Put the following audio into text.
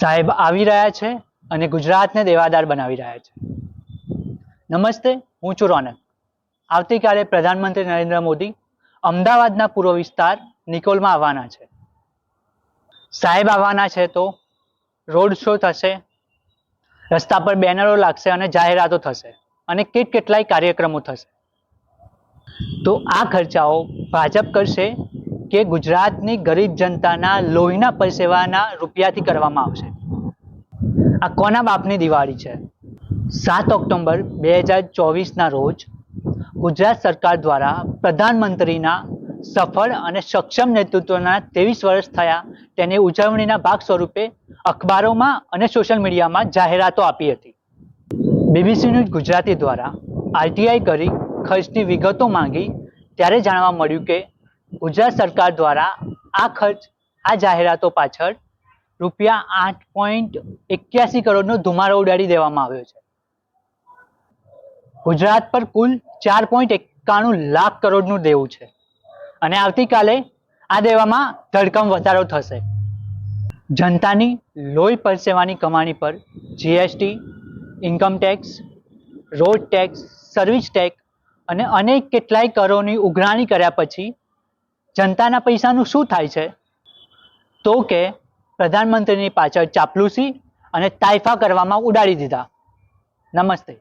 સાહેબ આવી રહ્યા છે અને ગુજરાતને દેવાદાર બનાવી રહ્યા છે. નમસ્તે, હું છું રોનક. આવતીકાલે પ્રધાનમંત્રી નરેન્દ્ર મોદી અમદાવાદના પૂર્વ વિસ્તાર નિકોલમાં આવવાના છે. સાહેબ આવવાના છે તો રોડ શો થશે, રસ્તા પર બેનરો લાગશે અને જાહેરાતો થશે અને કેટ કેટલાય કાર્યક્રમો થશે. તો આ ખર્ચાઓ ભાજપ કરશે કે ગુજરાતની ગરીબ જનતાના લોહીના પરસેવાના રૂપિયાથી કરવામાં આવશે. આ કોના બાપની દિવાળી છે? સાત ઓક્ટોબર બે હજાર ચોવીસના રોજ ગુજરાત સરકાર દ્વારા પ્રધાનમંત્રીના સફળ અને સક્ષમ નેતૃત્વના ત્રેવીસ વર્ષ થયા તેની ઉજવણીના ભાગ સ્વરૂપે અખબારોમાં અને સોશિયલ મીડિયામાં જાહેરાતો આપી હતી. બીબીસી ન્યૂઝ ગુજરાતી દ્વારા આરટીઆઈ કરી ખર્ચની વિગતો માંગી ત્યારે જાણવા મળ્યું કે ગુજરાત સરકાર દ્વારા આ ખર્ચ, આ જાહેરાતો પાછળ રૂપિયા આઠ પોઈન્ટ એક્યાસી કરોડનો ધુમાડો ઉડાડી દેવામાં આવ્યો છે. ગુજરાત પર કુલ ચાર પોઈન્ટ એકાણું લાખ કરોડનું દેવું છે. અને આવતીકાલે આ દેવામાં ધડકમ વધારો થશે. જનતાની લોહી પરસેવાની કમાણી પર GST income tax road tax service tax અને અનેક કેટલાય કરોની ઉઘરાણી કર્યા પછી જનતાના પૈસાનું શું થાય છે? તો કે પ્રધાનમંત્રીની પાછળ ચાપલુસી અને તાઇફા કરવામાં ઉડાડી દીધા. નમસ્તે.